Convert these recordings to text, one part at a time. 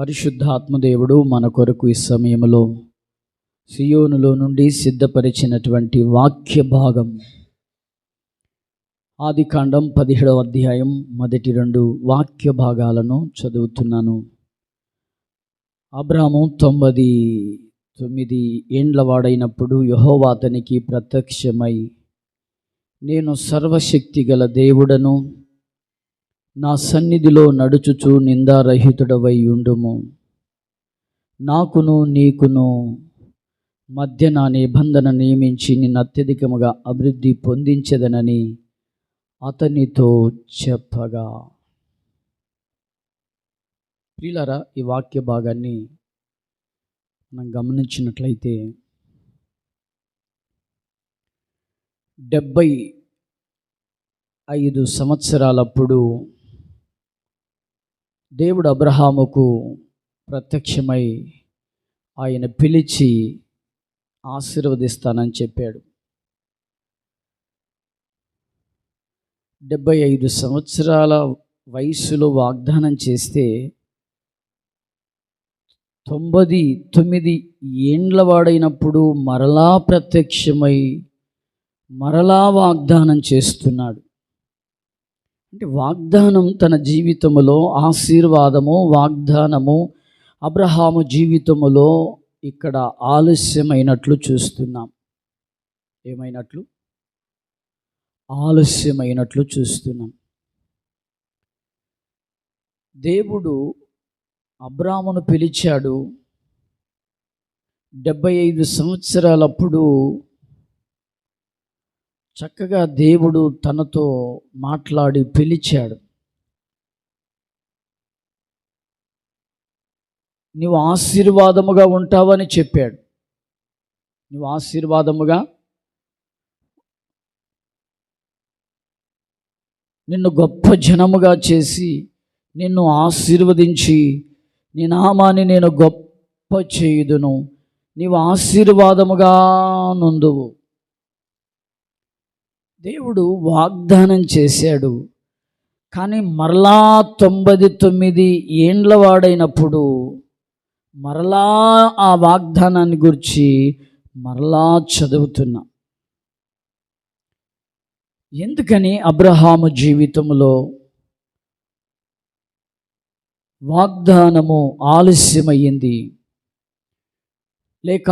పరిశుద్ధాత్మదేవుడు మన కొరకు ఈ సమయంలో సియోనులో నుండి సిద్ధపరిచినటువంటి వాక్య భాగం. ఆది కాండం పదిహేడవ అధ్యాయం మొదటి రెండు వాక్య భాగాలను చదువుతున్నాను. అబ్రాహము తొమ్మిది తొమ్మిది ఏండ్లవాడైనప్పుడు యహోవా అతనికి ప్రత్యక్షమై నేను సర్వశక్తి గల దేవుడను నా సన్నిధిలో నడుచుచు నిందారహితుడవై ఉండుము నాకును నీకును మధ్య నా నిబంధన నియమించి నిన్ను అత్యధికముగా అభివృద్ధి పొందించదనని అతనితో చెప్పగా. ప్రియులారా ఈ వాక్య భాగాన్ని మనం గమనించినట్లయితే డెబ్బై ఐదు సంవత్సరాలప్పుడు దేవుడు అబ్రహాముకు ప్రత్యక్షమై ఆయన పిలిచి ఆశీర్వదిస్తానని చెప్పాడు. డెబ్బై ఐదు సంవత్సరాల వయసులో వాగ్దానం చేస్తే తొంభై తొమ్మిది ఏండ్లవాడైనప్పుడు మరలా ప్రత్యక్షమై మరలా వాగ్దానం చేస్తున్నాడు. అంటే వాగ్దానం తన జీవితంలో ఆశీర్వాదము వాగ్దానము అబ్రహాము జీవితములో ఇక్కడ ఆలస్యమైనట్లు చూస్తున్నాం. ఏమైనట్లు? ఆలస్యమైనట్లు చూస్తున్నాం. దేవుడు అబ్రామును పిలిచాడు. డెబ్బై ఐదు సంవత్సరాలప్పుడు చక్కగా దేవుడు తనతో మాట్లాడి పిలిచాడు. నువ్వు ఆశీర్వాదముగా ఉంటావని చెప్పాడు. నువ్వు ఆశీర్వాదముగా నిన్ను గొప్ప జనముగా చేసి నిన్ను ఆశీర్వదించి నీ నామాన్ని నేను గొప్ప చేయుదును. నీవు ఆశీర్వాదముగా నుందువు. దేవుడు వాగ్దానం చేశాడు. కానీ మరలా తొంభై తొమ్మిది ఏండ్ల వాడైనప్పుడు మరలా ఆ వాగ్దానాన్ని గురించి మరలా చదువుతున్నా. ఎందుకని అబ్రహాము జీవితంలో వాగ్దానము ఆలస్యమయ్యింది? లేక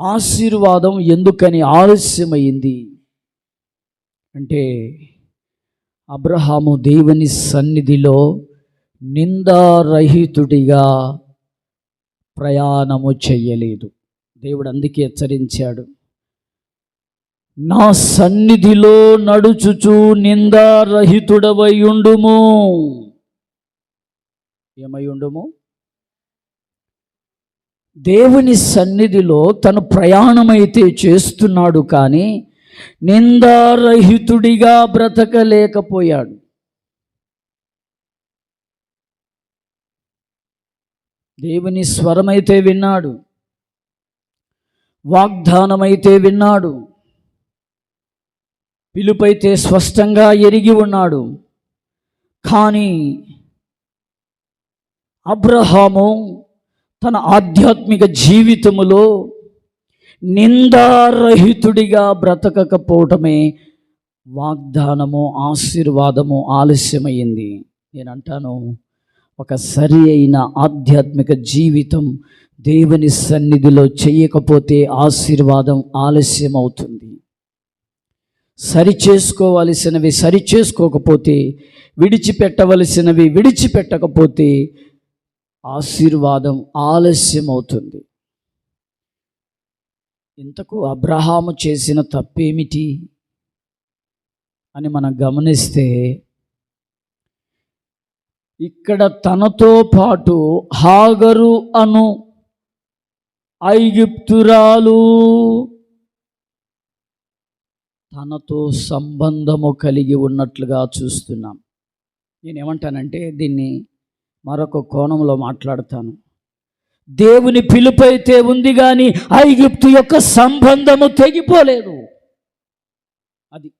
ఆశీర్వాదం ఎందుకని ఆలస్యమైంది అంటే అబ్రహాము దేవుని సన్నిధిలో నిందారహితుడిగా ప్రయాణము చెయ్యలేదు దేవుడు అందుకే హెచ్చరించాడు. నా సన్నిధిలో నడుచుచు నిందారహితుడవై ఉండుము ఏమై ఉండుము దేవుని సన్నిధిలో తను ప్రయాణమైతే చేస్తున్నాడు కానీ నిందారహితుడిగా బ్రతకలేకపోయాడు. దేవుని స్వరమైతే విన్నాడు. వాగ్దానమైతే విన్నాడు. పిలుపైతే స్పష్టంగా ఎరిగి ఉన్నాడు. కానీ అబ్రహాము తన ఆధ్యాత్మిక జీవితములో నిందారహితుడిగా బ్రతకకపోవటమే వాగ్దానము ఆశీర్వాదము ఆలస్యమైంది. నేను అంటాను ఒక సరి అయిన ఆధ్యాత్మిక జీవితం దేవుని సన్నిధిలో చేయకపోతే ఆశీర్వాదం ఆలస్యం అవుతుంది సరి చేసుకోవలసినవి సరి చేసుకోకపోతే విడిచిపెట్టవలసినవి విడిచిపెట్టకపోతే ఆశీర్వాదం ఆలస్యం అవుతుంది ఇంతకు అబ్రహాము చేసిన తప్పేమిటి? అని మనం గమనిస్తే ఇక్కడ తనతో పాటు హాగరు అను ఐగిప్తురాలు తనతో సంబంధము కలిగి ఉన్నట్లుగా చూస్తున్నాం. నేనేమంటానంటే దీన్ని మరొక కోణంలో మాట్లాడతాను. దేవుని పిలుపైతే ఉంది కానీ ఐగుప్తు యొక్క సంబంధము తెగిపోలేదు. అది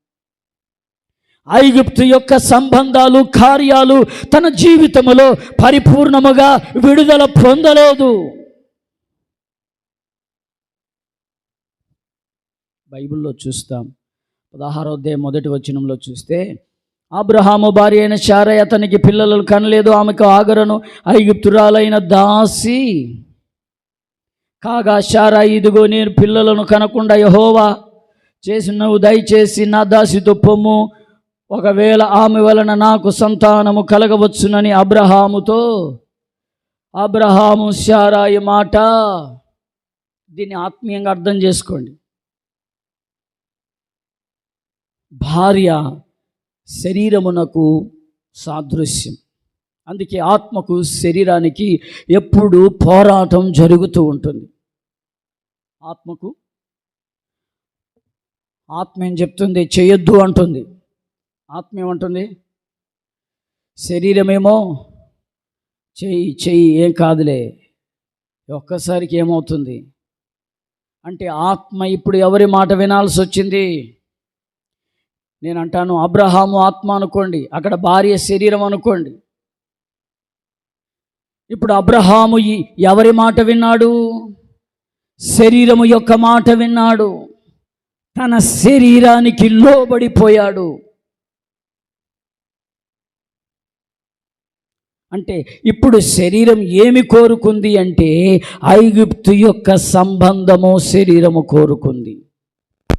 ఐగుప్తు యొక్క సంబంధాలు కార్యాలు తన జీవితములో పరిపూర్ణముగా విడుదల పొందలేదు. బైబిల్లో చూస్తాం. పదహారో మొదటి వచనంలో చూస్తే అబ్రహాము భార్య అయిన శారయ్య అతనికి పిల్లలు కనలేదు ఆమెకు ఆగరను. ఐగుప్తురాలైన దాసి. కాగా శారా ఇదిగో నేను పిల్లలను కనకుండా యహోవా చేసి నువ్వు దయచేసి నా దాసితో పొమ్ము. ఒకవేళ ఆమె వలన నాకు సంతానము కలగవచ్చునని అబ్రహాముతో. అబ్రహాము శారాయి మాట దీన్ని ఆత్మీయంగా అర్థం చేసుకోండి. భార్య శరీరమునకు సాదృశ్యం. అందుకే ఆత్మకు శరీరానికి ఎప్పుడు పోరాటం జరుగుతూ ఉంటుంది. ఆత్మకు ఆత్మ ఏం చెప్తుంది? చేయొద్దు అంటుంది. ఆత్మ ఏమంటుంది? శరీరమేమో చెయ్యి చెయ్యి ఏం కాదులే. ఒక్కసారికి ఏమవుతుంది? అంటే ఆత్మ ఇప్పుడు ఎవరి మాట వినాల్సి వచ్చింది? నేను అంటాను అబ్రహాము ఆత్మ అనుకోండి అక్కడ భార్య శరీరం అనుకోండి. ఇప్పుడు అబ్రహాము ఎవరి మాట విన్నాడు? శరీరము యొక్క మాట విన్నాడు. తన శరీరానికి లోబడిపోయాడు. అంటే ఇప్పుడు శరీరం ఏమి కోరుకుంది అంటే ఐగుప్తు యొక్క సంబంధము శరీరము కోరుకుంది.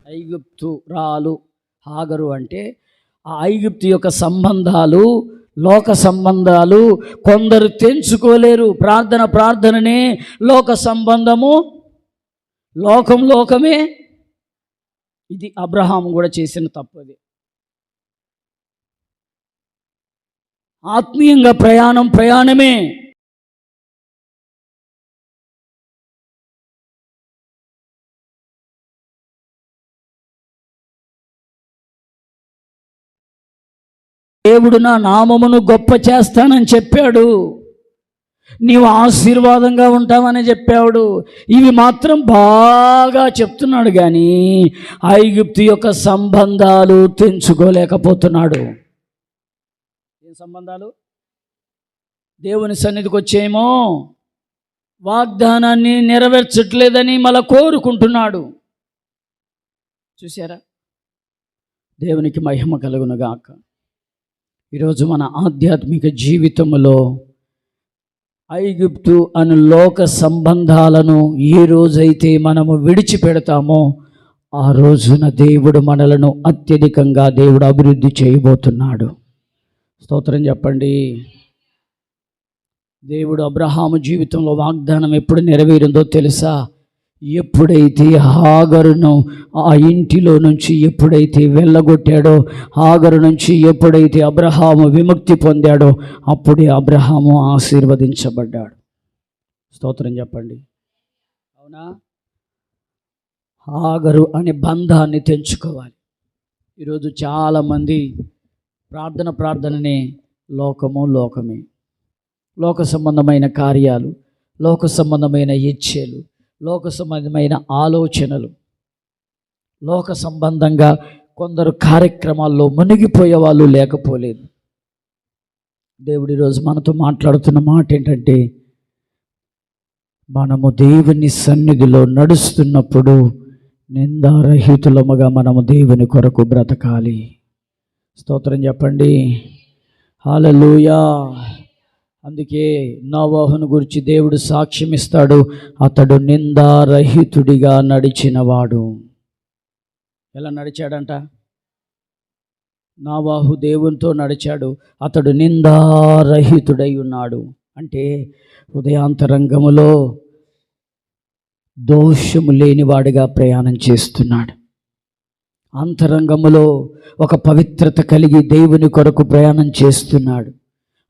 ఐగుప్తు రాలు హాగరు అంటే ఆ ఐగుప్తు యొక్క సంబంధాలు లోక సంబంధాలు కొందరు తెంచుకోలేరు. ప్రార్థన ప్రార్థననే లోక సంబంధము. లోకం లోకమే. ఇది అబ్రహాం కూడా చేసిన తప్పది ఆత్మీయంగా ప్రయాణం ప్రయాణమే. దేవుడు నా నామమును గొప్ప చేస్తానని చెప్పాడు. నీవు ఆశీర్వాదంగా ఉంటావని చెప్పాడు ఇవి మాత్రం బాగా చెప్తున్నాడు కానీ ఐగుప్తు యొక్క సంబంధాలు తెంచుకోలేకపోతున్నాడు. ఏం సంబంధాలు? దేవుని సన్నిధికి వచ్చేమో వాగ్దానాన్ని నెరవేర్చట్లేదని మళ్ళా కోరుకుంటున్నాడు. చూసారా దేవునికి మహిమ కలుగునుగాక. ఈరోజు మన ఆధ్యాత్మిక జీవితంలో ఐగుప్తు అను లోక సంబంధాలను ఏ రోజైతే మనము విడిచిపెడతామో ఆ రోజున దేవుడు మనలను అత్యధికంగా దేవుడు అభివృద్ధి చేయబోతున్నాడు. స్తోత్రం చెప్పండి. దేవుడు అబ్రహాము జీవితంలో వాగ్దానం ఎప్పుడు నెరవేరిందో తెలుసా? ఎప్పుడైతే హాగరును ఆ ఇంటిలో నుంచి ఎప్పుడైతే వెళ్ళగొట్టాడో హాగరు నుంచి ఎప్పుడైతే అబ్రహాము విముక్తి పొందాడో అప్పుడే అబ్రహాము ఆశీర్వదించబడ్డాడు. స్తోత్రం చెప్పండి. అవునా? హాగరు అనే బంధాన్ని తెంచుకోవాలి. ఈరోజు చాలామంది ప్రార్థన ప్రార్థననే లోకము లోకమే. లోక సంబంధమైన కార్యాలు లోక సంబంధమైన ఇచ్చేలు లోక సంబంధమైన ఆలోచనలు లోక సంబంధంగా కొందరు కార్యక్రమాల్లో మునిగిపోయే వాళ్ళు లేకపోలేదు. దేవుడు ఈరోజు మనతో మాట్లాడుతున్న మాట ఏంటంటే మనము దేవుని సన్నిధిలో నడుస్తున్నప్పుడు నిందారహితులముగా మనము దేవుని కొరకు బ్రతకాలి. స్తోత్రం చెప్పండి. హాలలుయా అందుకే నోవాహును గురించి దేవుడు సాక్ష్యం ఇస్తాడు. అతడు నిందారహితుడిగా నడిచినవాడు. ఎలా నడిచాడంట? నావాహు దేవునితో నడిచాడు. అతడు నిందారహితుడై ఉన్నాడు. అంటే ఉదయాంతరంగములో దోషము లేనివాడిగా ప్రయాణం చేస్తున్నాడు. అంతరంగములో ఒక పవిత్రత కలిగి దేవుని కొరకు ప్రయాణం చేస్తున్నాడు.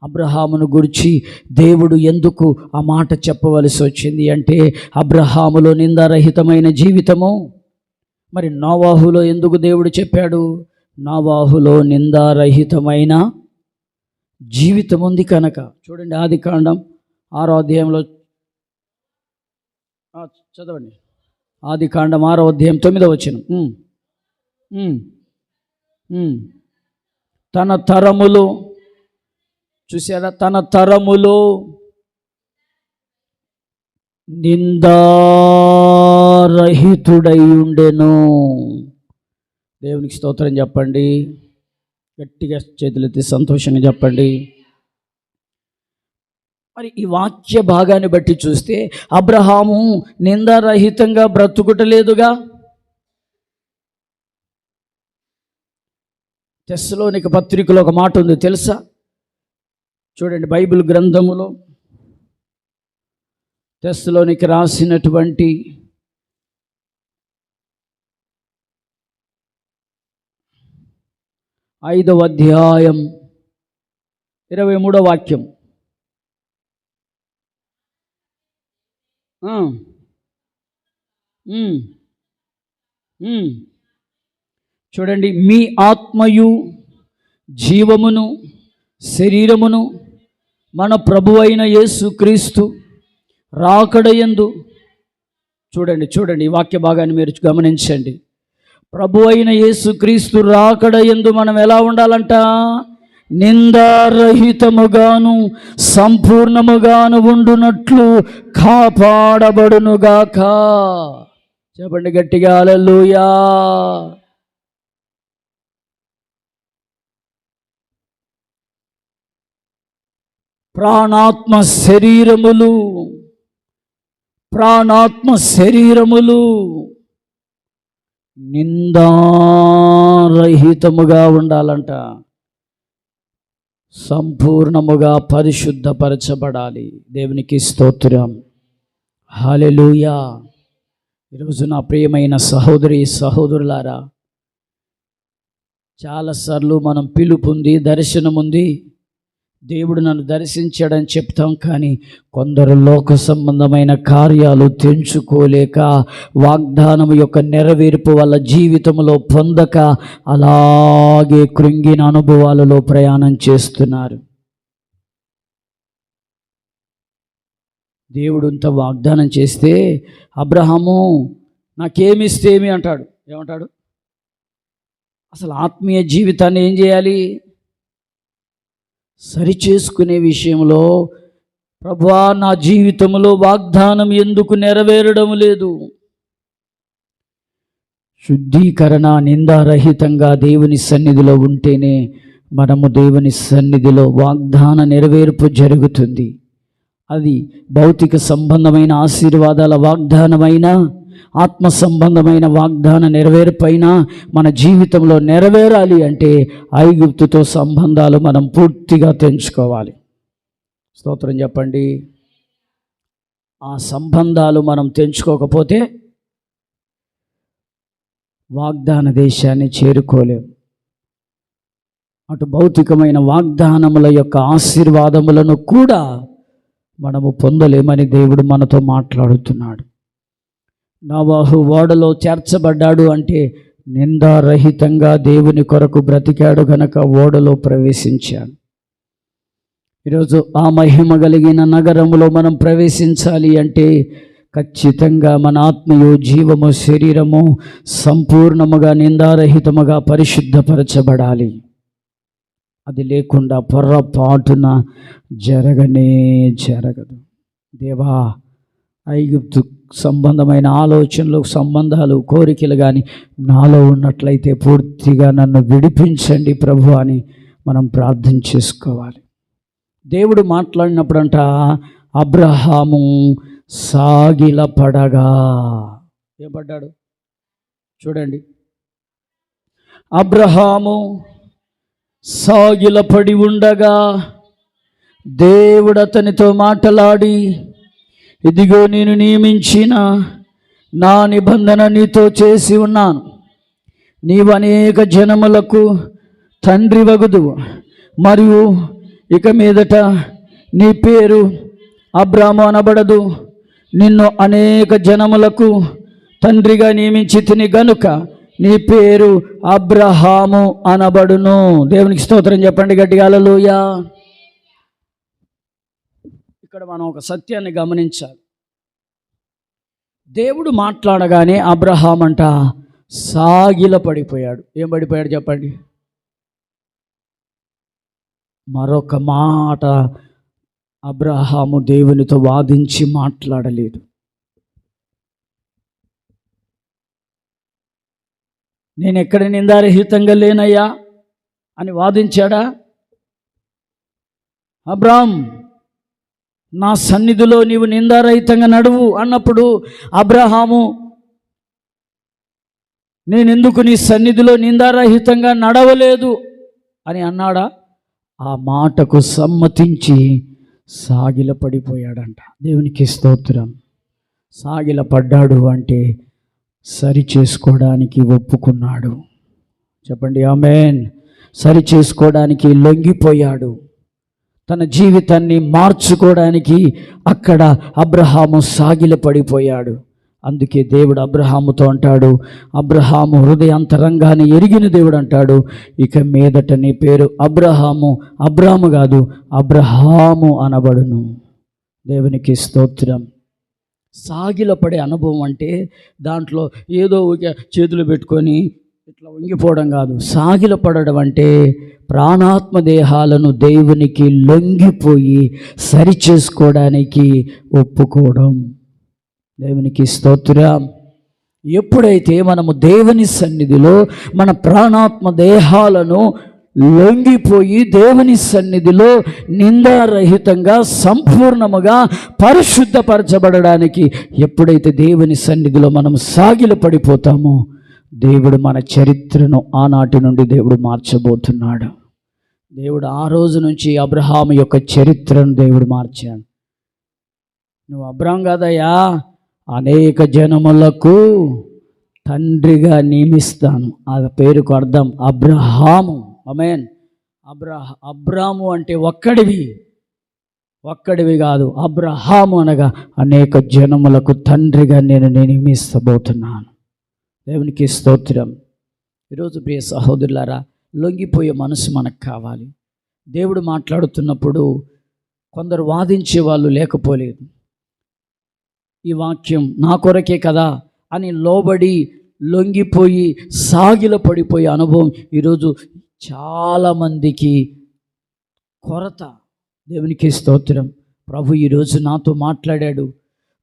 అబ్రహామును గురించి దేవుడు ఎందుకు ఆ మాట చెప్పవలసి వచ్చింది అంటే అబ్రహాములో నిందారహితమైన జీవితము? మరి నోవాహులో ఎందుకు దేవుడు చెప్పాడు? నోవాహులో నిందారహితమైన జీవితం ఉంది కనుక. చూడండి ఆది కాండం ఆరో అధ్యాయంలో. చదవండి. ఆది కాండం ఆరో అధ్యాయం తొమ్మిదో వచ్చిన తన తరములు చూసారా తన తరములో నిందారహితుడై ఉండెను. దేవునికి స్తోత్రం చెప్పండి. గట్టిగా చేతులెత్తి సంతోషంగా చెప్పండి. మరి ఈ వాక్య భాగాన్ని బట్టి చూస్తే అబ్రహాము నిందారహితంగా బ్రతుకుటలేదుగా? తెస్సలోనిక పత్రికలో ఒక మాట ఉంది తెలుసా? చూడండి బైబిల్ గ్రంథములో టెస్ట్లోనికి రాసినటువంటి ఐదవ అధ్యాయం ఇరవై మూడో వాక్యం. చూడండి మీ ఆత్మయు జీవమును శరీరమును మన ప్రభు అయిన యేసు క్రీస్తు రాకడయందు చూడండి చూడండి ఈ వాక్య భాగాన్ని మీరు గమనించండి. ప్రభు అయిన యేసు క్రీస్తు రాకడయందు మనం ఎలా ఉండాలంట? నిందారహితముగాను సంపూర్ణముగాను ఉండునట్లు కాపాడబడునుగాక. చెప్పండి గట్టిగా అలలుయా ప్రాణాత్మ శరీరములు ప్రాణాత్మ శరీరములు నిందారహితముగా ఉండాలంట. సంపూర్ణముగా పరిశుద్ధపరచబడాలి. దేవునికి స్తోత్రం. హాలెలూయా ఈరోజు నా ప్రియమైన సహోదరి సహోదరులారా చాలాసార్లు మనం పిలుపుంది దర్శనం ఉంది దేవుడు నన్ను దర్శించాడని చెప్తాం కానీ కొందరు లోక సంబంధమైన కార్యాలు తెంచుకోలేక వాగ్దానం యొక్క నెరవేర్పు వాళ్ళ జీవితంలో పొందక అలాగే కృంగిన అనుభవాలలో ప్రయాణం చేస్తున్నారు. దేవుడు ఇంత వాగ్దానం చేస్తే అబ్రహము నాకేమిస్తేమి అంటాడు. ఏమంటాడు? అసలు ఆత్మీయ జీవితాన్ని ఏం చేయాలి? సరిచేసుకునే విషయంలో ప్రభా నా జీవితంలో వాగ్దానం ఎందుకు నెరవేరడం లేదు? శుద్ధీకరణ నిందారహితంగా దేవుని సన్నిధిలో ఉంటేనే మనము దేవుని సన్నిధిలో వాగ్దాన నెరవేర్పు జరుగుతుంది. అది భౌతిక సంబంధమైన ఆశీర్వాదాల వాగ్దానమైన ఆత్మ సంబంధమైన వాగ్దాన నెరవేర్పైన మన జీవితంలో నెరవేరాలి అంటే ఐగుప్తుతో సంబంధాలు మనం పూర్తిగా తెంచుకోవాలి. స్తోత్రం చెప్పండి. ఆ సంబంధాలు మనం తెంచుకోకపోతే వాగ్దాన దేశాన్ని చేరుకోలేం. అటు భౌతికమైన వాగ్దానముల యొక్క ఆశీర్వాదములను కూడా మనము పొందలేమని దేవుడు మనతో మాట్లాడుతున్నాడు. నవాహు ఓడలో చేర్చబడ్డాడు అంటే నిందారహితంగా దేవుని కొరకు బ్రతికాడు గనక ఓడలో ప్రవేశించాడు. ఈరోజు ఆ మహిమ కలిగిన నగరములో మనం ప్రవేశించాలి అంటే ఖచ్చితంగా మన ఆత్మయు జీవము శరీరము సంపూర్ణముగా నిందారహితముగా పరిశుద్ధపరచబడాలి. అది లేకుండా పొర్రపాటున జరగనే జరగదు. దేవా ఐగుప్తు సంబంధమైన ఆలోచనలు సంబంధాలు కోరికలు కానీ నాలో ఉన్నట్లయితే పూర్తిగా నన్ను విడిపించండి ప్రభు అని మనం ప్రార్థన చేసుకోవాలి. దేవుడు మాట్లాడినప్పుడంట అబ్రహాము సాగిలపడగా ఏపడ్డాడు చూడండి. అబ్రహాము సాగిలపడి ఉండగా దేవుడు అతనితో మాట్లాడి ఇదిగో నేను నియమించిన నా నిబంధన నీతో చేసి ఉన్నాను. నీవు అనేక జనములకు తండ్రి వగదు మరియు ఇక మీదట నీ పేరు అబ్రాము అనబడదు. నిన్ను అనేక జనములకు తండ్రిగా నియమించి తిని గనుక నీ పేరు అబ్రహాము అనబడును. దేవునికి స్తోత్రం చెప్పండి గట్టిగా. హల్లెలూయా. ఇక్కడ మనం ఒక సత్యాన్ని గమనించాలి. దేవుడు మాట్లాడగానే అబ్రహాం అంట సాగిల పడిపోయాడు. ఏం పడిపోయాడు చెప్పండి? మరొక మాట అబ్రహాము దేవునితో వాదించి మాట్లాడలేదు. నేను ఎక్కడ నిందారహితంగా లేనయ్యా అని వాదించాడా? అబ్రామ్ నా సన్నిధిలో నీవు నిందారహితంగా నడువు అన్నప్పుడు అబ్రహాము నేనెందుకు నీ సన్నిధిలో నిందారహితంగా నడవలేదు అని అన్నాడా? ఆ మాటకు సమ్మతించి సాగిల పడిపోయాడంట దేవునికి స్తోత్రం. సాగిల పడ్డాడు అంటే సరి చేసుకోవడానికి ఒప్పుకున్నాడు. చెప్పండి ఆమెన్. సరి చేసుకోవడానికి లొంగిపోయాడు. తన జీవితాన్ని మార్చుకోవడానికి అక్కడ అబ్రహాము సాగిల పడిపోయాడు. అందుకే దేవుడు అబ్రహాముతో అంటాడు అబ్రహాము హృదయాంతరంగాన్ని ఎరిగిన దేవుడు అంటాడు. ఇక మీదట నీ పేరు అబ్రహాము అబ్రాము కాదు అబ్రహాము అనబడును. దేవునికి స్తోత్రం. సాగిలపడే అనుభవం అంటే దాంట్లో ఏదో ఒక చేతులు పెట్టుకొని ఇట్లా వంగిపోవడం కాదు. సాగిలపడడం అంటే ప్రాణాత్మ దేహాలను దేవునికి లొంగిపోయి సరి చేసుకోవడానికి ఒప్పుకోవడం. దేవునికి స్తోత్రం. ఎప్పుడైతే మనము దేవుని సన్నిధిలో మన ప్రాణాత్మ దేహాలను లొంగిపోయి దేవుని సన్నిధిలో నిందారహితంగా సంపూర్ణముగా పరిశుద్ధపరచబడడానికి ఎప్పుడైతే దేవుని సన్నిధిలో మనం సాగిల పడిపోతామో దేవుడు మన చరిత్రను ఆనాటి నుండి దేవుడు మార్చబోతున్నాడు. దేవుడు ఆ రోజు నుంచి అబ్రహాం యొక్క చరిత్రను దేవుడు మార్చాడు. నువ్వు అబ్రహం కాదయ్యా అనేక జనములకు తండ్రిగా నియమిస్తాను. ఆ పేరుకు అర్థం అబ్రహాము. అమేన్ అబ్రహ అబ్రాము అంటే ఒక్కడివి. ఒక్కడివి కాదు అబ్రహాము అనగా అనేక జనములకు తండ్రిగా నేను నియమిస్తబోతున్నాను. దేవునికి స్తోత్రం. ఈరోజు ప్రియ సహోదరులారా లొంగిపోయే మనసు మనకు కావాలి. దేవుడు మాట్లాడుతున్నప్పుడు కొందరు వాదించే వాళ్ళు లేకపోలేదు. ఈ వాక్యం నా కొరకే కదా అని లోబడి లొంగిపోయి సాగిల పడిపోయే అనుభవం ఈరోజు చాలామందికి కొరత. దేవునికి స్తోత్రం. ప్రభు ఈరోజు నాతో మాట్లాడాడు.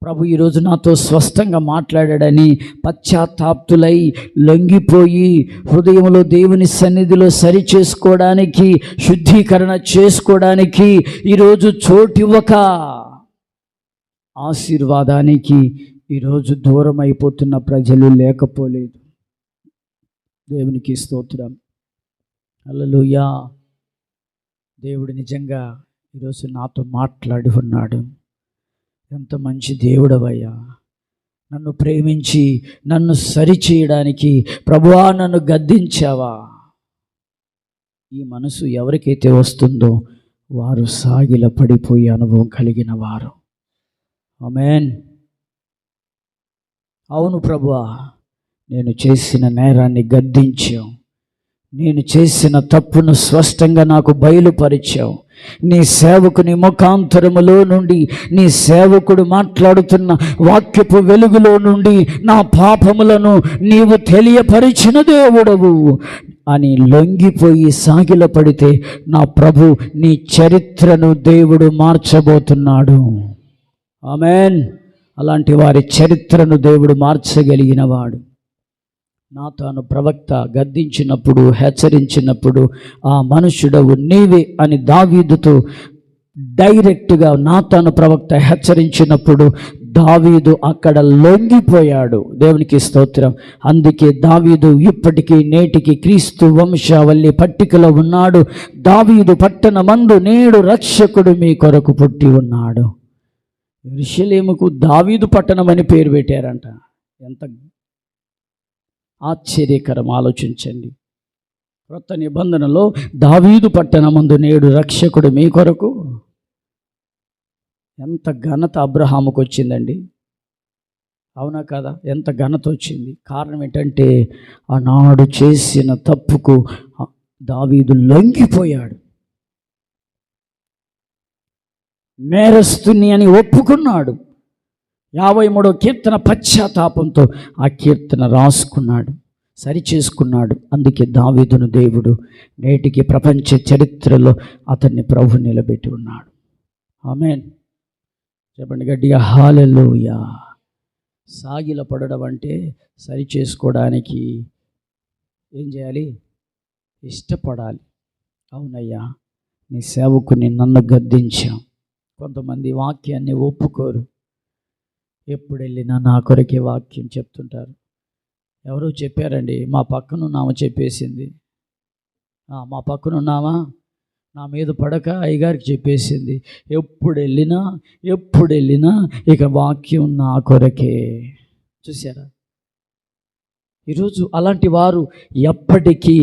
ప్రభు ఈరోజు నాతో స్పష్టంగా మాట్లాడాడని పశ్చాత్తాప్తులై లొంగిపోయి హృదయంలో దేవుని సన్నిధిలో సరి చేసుకోవడానికి శుద్ధీకరణ చేసుకోవడానికి ఈరోజు చోటివ్వక ఆశీర్వాదానికి ఈరోజు దూరం అయిపోతున్న ప్రజలు లేకపోలేదు. దేవునికి స్తోత్రం. అల్లలుయా దేవుడు నిజంగా ఈరోజు నాతో మాట్లాడి ఉన్నాడు. ఎంత మంచి దేవుడవయ్యా. నన్ను ప్రేమించి నన్ను సరిచేయడానికి ప్రభువా నన్ను గద్దించావా. ఈ మనసు ఎవరికైతే వస్తుందో వారు సాగిల పడిపోయే అనుభవం కలిగిన వారు. ఆమెన్. అవును ప్రభువా నేను చేసిన నేరాన్ని గద్దించావు. నేను చేసిన తప్పును స్పష్టంగా నాకు బయలుపరిచావు. నీ సేవకుని ముఖాంతరములో నుండి నీ సేవకుడు మాట్లాడుతున్న వాక్యపు వెలుగులో నుండి నా పాపములను నీవు తెలియపరిచిన దేవుడవు అని లొంగిపోయి సాగిల పడితే నా ప్రభు నీ చరిత్రను దేవుడు మార్చబోతున్నాడు. ఆమెన్. అలాంటి వారి చరిత్రను దేవుడు మార్చగలిగినవాడు. నా తాను ప్రవక్త గద్దించినప్పుడు హెచ్చరించినప్పుడు ఆ మనుష్యుడవు నీవే అని దావీదుతో డైరెక్ట్గా నా తాను ప్రవక్త హెచ్చరించినప్పుడు దావీదు అక్కడ లొంగిపోయాడు. దేవునికి స్తోత్రం. అందుకే దావీదు ఇప్పటికీ నేటికి క్రీస్తు వంశావల్లి పట్టికలో ఉన్నాడు. దావీదు పట్టణ మందు నేడు రక్షకుడు మీ కొరకు పుట్టి ఉన్నాడు. ఋషులేముకు దావీదు పట్టణం అని పేరు పెట్టారంట. ఎంత ఆశ్చర్యకరం. ఆలోచించండి. క్రొత్త నిబంధనలో దావీదు పట్టణమందు నేడు రక్షకుడు మీ కొరకు. ఎంత ఘనత అబ్రహాముకు వచ్చిందండి. అవునా కదా? ఎంత ఘనత వచ్చింది. కారణం ఏంటంటే ఆనాడు చేసిన తప్పుకు దావీదు లొంగిపోయాడు. నేరస్తుని అని ఒప్పుకున్నాడు. యాభై మూడో కీర్తన పశ్చాత్తాపంతో ఆ కీర్తన రాసుకున్నాడు సరి చేసుకున్నాడు అందుకే దావీదును దేవుడు నేటికి ప్రపంచ చరిత్రలో అతన్ని ప్రభు నిలబెట్టి ఉన్నాడు. ఆమెన్. చెప్పండి గట్టిగా హాలెల్లోయా సాగిల పడడం అంటే సరి చేసుకోవడానికి ఏం చేయాలి? ఇష్టపడాలి. అవునయ్యా నీ సేవకుని నన్ను గద్దించాం కొంతమంది వాక్యాన్ని ఒప్పుకోరు. ఎప్పుడు వెళ్ళినా నా కొరకే వాక్యం చెప్తుంటారు. ఎవరో చెప్పారండి మా పక్కనున్నామా చెప్పేసింది. మా పక్కనున్నామా నా మీద పడక అయ్యగారికి చెప్పేసింది. ఎప్పుడు వెళ్ళినా ఎప్పుడు వెళ్ళినా ఇక వాక్యం నా కొరకే. చూసారా ఈరోజు అలాంటి వారు ఎప్పటికీ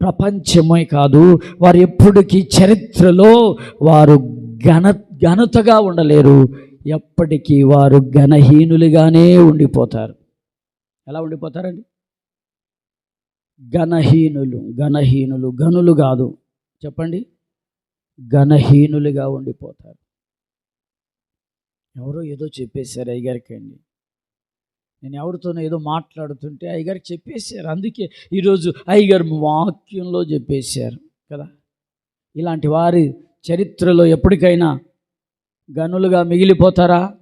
ప్రపంచమే కాదు వారు ఎప్పటికీ చరిత్రలో వారు ఘన ఘనతగా ఉండలేరు. ఎప్పటికీ వారు ఘనహీనులుగానే ఉండిపోతారు. ఎలా ఉండిపోతారండి? ఘనహీనులు ఘనహీనులు గనులు కాదు. చెప్పండి. ఘనహీనులుగా ఉండిపోతారు. ఎవరో ఏదో చెప్పేశారు అయ్యగారికి అండి నేను ఎవరితోనో ఏదో మాట్లాడుతుంటే అయ్యగారికి చెప్పేశారు. అందుకే ఈరోజు అయ్యగారు వాక్యంలో చెప్పేశారు కదా. ఇలాంటి వారి చరిత్రలో ఎప్పటికైనా గనులుగా మిగిలిపోతారా?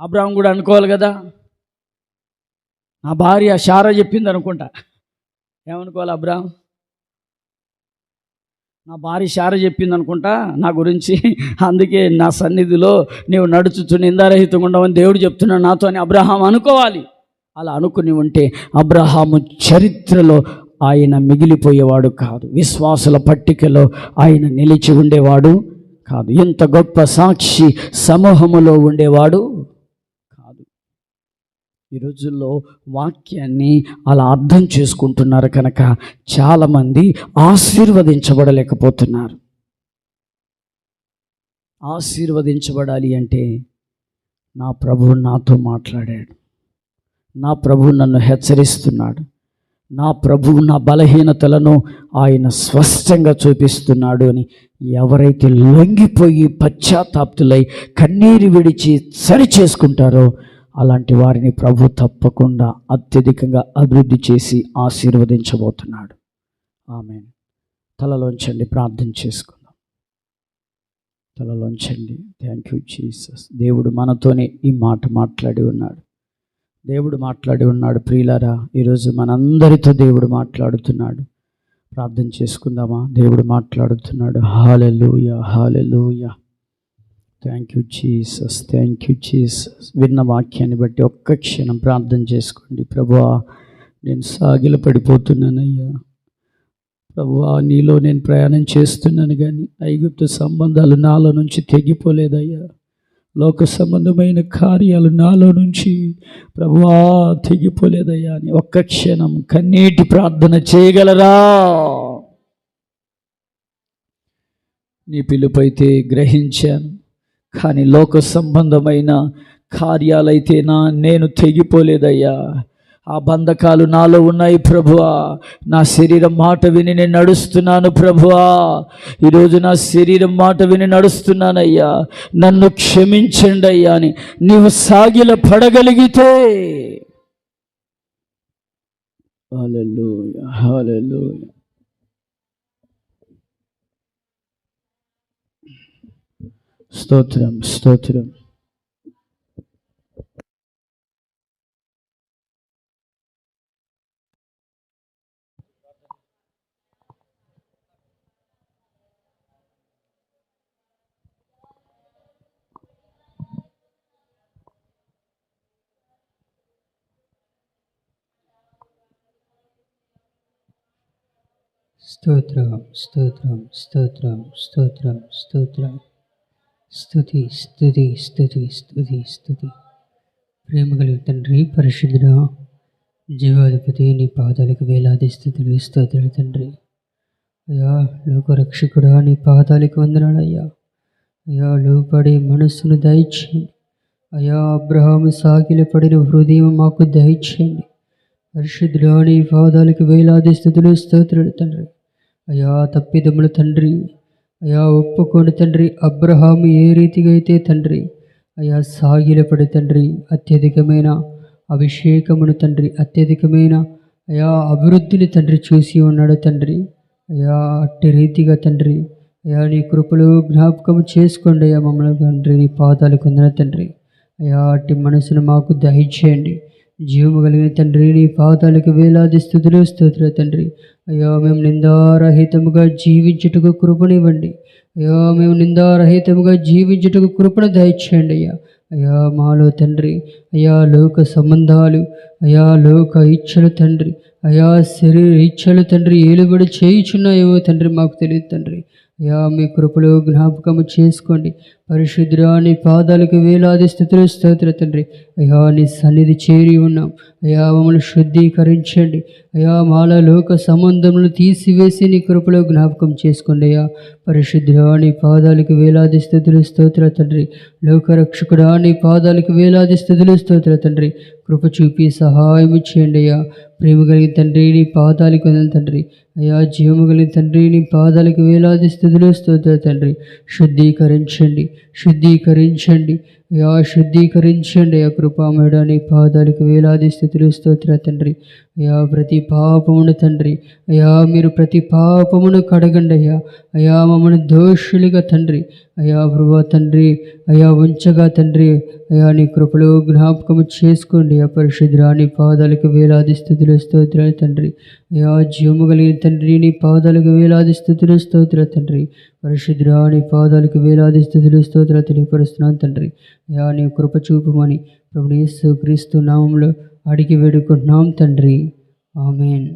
అబ్రాహం కూడా అనుకోవాలి కదా? నా భార్య షారా చెప్పింది అనుకుంటా. ఏమనుకోవాలి అబ్రాహం నా భార్య షార చెప్పింది అనుకుంటా నా గురించి. అందుకే నా సన్నిధిలో నీవు నడుచుచు నిందారహితంగా ఉండవని దేవుడు చెప్తున్నాడు నాతో అని అబ్రహాం అనుకోవాలి. అలా అనుకుని ఉంటే అబ్రహాము చరిత్రలో ఆయన మిగిలిపోయేవాడు కాదు. విశ్వాసుల పట్టికలో ఆయన నిలిచి ఉండేవాడు. కాదు. ఇంత గొప్ప సాక్షి సమూహములో ఉండేవాడు? కాదు. ఈ రోజుల్లో వాక్యాన్ని అలా అర్థం చేసుకుంటున్నారు కనుక చాలామంది ఆశీర్వదించబడలేకపోతున్నారు. ఆశీర్వదించబడాలి అంటే నా ప్రభువు నాతో మాట్లాడాడు. నా ప్రభువు నన్ను హెచ్చరిస్తున్నాడు. నా ప్రభువు నా బలహీనతలను ఆయన స్పష్టంగా చూపిస్తున్నాడు అని ఎవరైతే లొంగిపోయి పశ్చాత్తాప్తులై కన్నీరు విడిచి సరి చేసుకుంటారో అలాంటి వారిని ప్రభు తప్పకుండా అత్యధికంగా అభివృద్ధి చేసి ఆశీర్వదించబోతున్నాడు. ఆమె తలలోంచండి ప్రార్థన చేసుకుందాం. తలలోంచండి థ్యాంక్ యూ జీసస్ దేవుడు మనతోనే ఈ మాట మాట్లాడి ఉన్నాడు. దేవుడు మాట్లాడి ఉన్నాడు ప్రియులరా ఈరోజు మనందరితో దేవుడు మాట్లాడుతున్నాడు. ప్రార్థన చేసుకుందామా? దేవుడు మాట్లాడుతున్నాడు. Hallelujah hallelujah. Thank you Jesus thank you Jesus విన్న వాక్యాన్ని బట్టి ఒక్క క్షణం ప్రార్థన చేసుకోండి. ప్రభువా నేను సాగిల పడిపోతున్నానయ్యా. ప్రభువా నీలో నేను ప్రయాణం చేస్తున్నాను కానీ ఐగుప్తు సంబంధాలు నాలో నుంచి తెగిపోలేదయ్యా. లోక సంబంధమైన కార్యాలు నాలో నుంచి ప్రభువా తెగిపోలేదయ్యా అని ఒక్క క్షణం కన్నీటి ప్రార్థన చేయగలరా? నీ పిలుపైతే గ్రహించాను కానీ లోక సంబంధమైన కార్యాలైతే నా నేను తెగిపోలేదయ్యా. ఆ బంధకాలు నాలో ఉన్నాయి ప్రభువా. నా శరీరం మాట విని నేను నడుస్తున్నాను ప్రభువా. ఈరోజు నా శరీరం మాట విని నడుస్తున్నానయ్యా. నన్ను క్షమించండి అయ్యా అని నీవు సాగిల పడగలిగితే. స్తోత్రం స్తోత్రం. స్తోత్రం స్తోత్రం స్తోత్రం స్తోత్రం స్తోత్రం. స్థుతి స్థుతి స్థుతి స్థుతి స్థుతి ప్రేమ తండ్రి పరిశుద్ధుడ జీవాధిపతి నీ పాదాలకు వేలాది స్థుతులు స్తోత్రాలు తండ్రి. అయ్యా లోకరక్షకుడా నీ పాదాలకు వందనాలు అయ్యా. అయ్యా లోపడే మనస్సును దయచేయండి. అయ్యా అబ్రహాము సాకిల పడిన హృదయం మాకు దయచేయండి. పరిశుద్ధుడా నీ పాదాలకు వేలాది స్థుతులు స్తోత్రులు తండ్రి. అయా తప్పిదములు తండ్రి. అయా ఒప్పుకోని తండ్రి. అబ్రహాము ఏ రీతిగా అయితే తండ్రి. అయా సాగిలపడి తండ్రి అత్యధికమైన అభిషేకమును తండ్రి అత్యధికమైన అయా అభివృద్ధిని తండ్రి చూసి ఉన్నాడు తండ్రి. అయా అట్టి రీతిగా తండ్రి. అయా నీ కృపలు జ్ఞాపకం చేసుకోండి అయ్యా మమ్మల్ని తండ్రి నీ పాదాలు కొందన తండ్రి. అయా అట్టి మనసును మాకు దహించేయండి జీవము కలిగిన తండ్రి నీ పాదాలకు వేలాది స్థుతులు స్తోత్ర తండ్రి. అయ్యా మేము నిందారహితముగా జీవించుటకు కృపనివ్వండి. అయ్యా మేము నిందారహితముగా జీవించుటకు కృపణ దయచేయండి అయ్యా. అయ్యా మాలో తండ్రి. అయ్యా లోక సంబంధాలు. అయా లోక ఇచ్చలు తండ్రి. అయా శరీర ఇచ్చలు తండ్రి. ఏలుబడి చేయుచున్నాయేమో తండ్రి మాకు తెలియదు తండ్రి. అయ్యా మీ కృపలో జ్ఞాపకము చేసుకోండి. పరిశుద్ధురా నీ పాదాలకు వేలాది స్థితులు స్తోత్ర తండ్రి. అయ్యా నీ సన్నిధి చేరి ఉన్నాం. అయ్యా మమ్మల్ని శుద్ధీకరించండి. అయ్యా మాల లోక సంబంధములు తీసివేసి నీ కృపలో జ్ఞాపకం చేసుకోండి. అయ్యా పరిశుద్ధురా నీ పాదాలకు వేలాది స్థితులు స్తోత్ర తండ్రి. లోకరక్షకుడా నీ పాదాలకు వేలాది స్థితులు స్తోత్ర తండ్రి. కృప చూపి సహాయం చేయండి అయ్యా. ప్రేమ కలిగిన తండ్రి నీ పాదాలకు వందనాలు తండ్రి. అయ్యా జీవము కలిగిన తండ్రి నీ పాదాలకు వేలాది స్థుతులు స్తోత్ర తండ్రి. శుద్ధీకరించండి శుద్ధీకరించండి. అయ్యా శుద్ధీకరించండి. అయ్యా కృపామేడ నీ పాదాలకు వేలాది స్థితులు స్తోత్ర తండ్రి. అయ్యా ప్రతి పాపమును తండ్రి. అయ్యా మీరు ప్రతి పాపమును కడగండి అయ్యా. అయా మమ్మల్ని దోషులుగా తండ్రి. అయ్యా ప్రభా తండ్రి. అయా ఉంచగా తండ్రి. అయా నీ కృపలో జ్ఞాపకము చేసుకోండి. ఆ పరిశుద్ధురా నీ పాదాలకు వేలాది స్థితులు స్తోత్రాలు తండ్రి. అయా జీవము కలిగిన తండ్రి నీ పాదాలకు వేలాది స్థుతులు స్తోత్ర తండ్రి. పరిశుద్ధురా నీ పాదాలకు వేలాది స్థుతులు స్తోత్ర తెలియపరుస్తున్నాను తండ్రి. యా నీ కృప చూపమని ప్రభు క్రీస్తు నామంలో అడిగి వేడుకుంటున్నాం తండ్రి. ఆమెన్.